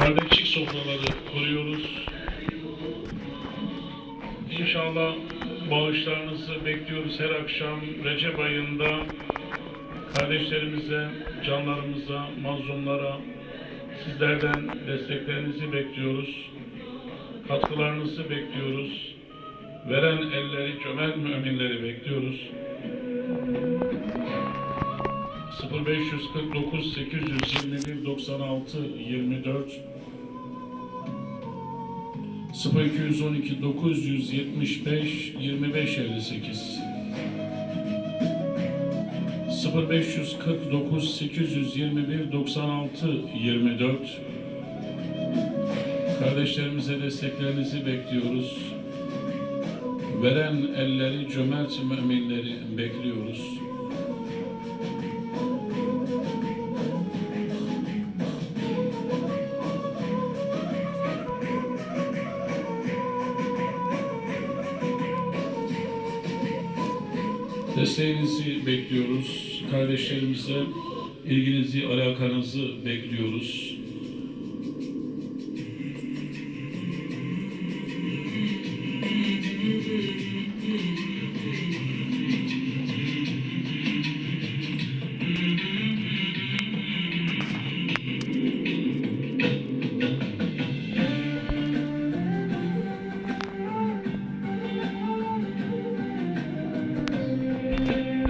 kardeşlik sofraları kuruyoruz. İnşallah bağışlarınızı bekliyoruz her akşam Recep ayında kardeşlerimize, canlarımıza, mazlumlara sizlerden desteklerinizi bekliyoruz. Katkılarınızı bekliyoruz. Veren elleri, cömert müminleri bekliyoruz. 0549 821 96 24 0212 975 25 58 0549 821 96 24 Kardeşlerimize desteklerinizi bekliyoruz. Veren elleri, cömert müminleri bekliyoruz. Desteğinizi bekliyoruz. Kardeşlerimize ilginizi, alakanızı bekliyoruz.